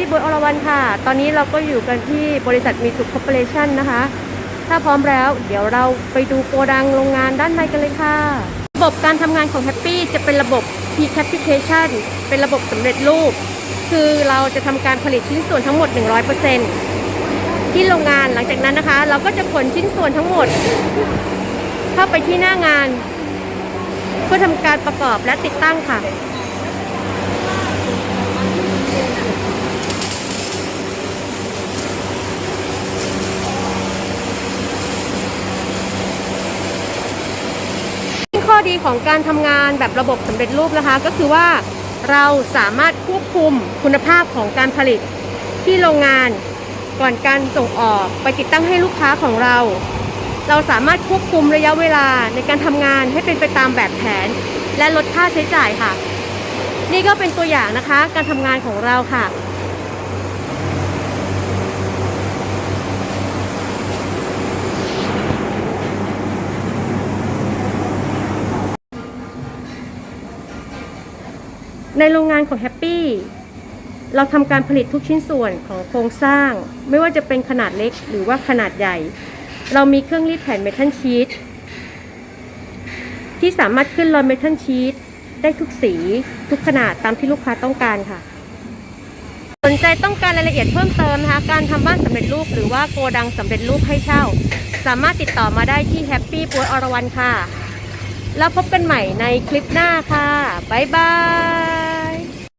ปี้บอยอรวันค่ะ ตอนนี้เราก็อยู่กันที่บริษัทมีสุขคอร์ปอเรชั่นนะคะ ถ้าพร้อมแล้ว เดี๋ยวเราไปดูโกดังโรงงานด้านในกันเลยค่ะ ระบบการทำงานของ Happy จะเป็นระบบ P-Capitation เป็นระบบสำเร็จรูป คือเราจะทำการผลิตชิ้นส่วนทั้งหมด 100%ที่โรงงานหลังจากนั้นนะคะ เราก็จะขนชิ้นส่วนทั้งหมด เข้าไปที่หน้างาน เพื่อทำการประกอบและติดตั้งค่ะ ข้อดีของการทำงานแบบระบบสำเร็จรูปนะคะ ก็คือว่าเราสามารถควบคุมคุณภาพของการผลิตที่โรงงานก่อนการส่งออกไปติดตั้งให้ลูกค้าของเรา เราสามารถควบคุมระยะเวลาในการทำงานให้เป็นไปตามแบบแผน และลดค่าใช้จ่ายค่ะ นี่ก็เป็นตัวอย่างนะคะ การทำงานของเราค่ะ ในโรงงานของแฮปปี้เราทำการผลิตทุกชิ้นส่วนของโครงสร้าง ไม่ว่าจะเป็นขนาดเล็กหรือว่าขนาดใหญ่ เรามีเครื่องรีดแผ่นเมทัลชีตที่สามารถขึ้นรอยเมทัลชีตได้ทุกสี ทุกขนาดตามที่ลูกค้าต้องการค่ะ สนใจต้องการรายละเอียดเพิ่มเติมนะคะ การทำบ้านสำเร็จรูปหรือว่าโกดังสำเร็จรูปให้เช่า สามารถติดต่อมาได้ที่แฮปปี้ปัวอรวันค่ะ แล้วพบกันใหม่ในคลิปหน้าค่ะ บ๊ายบาย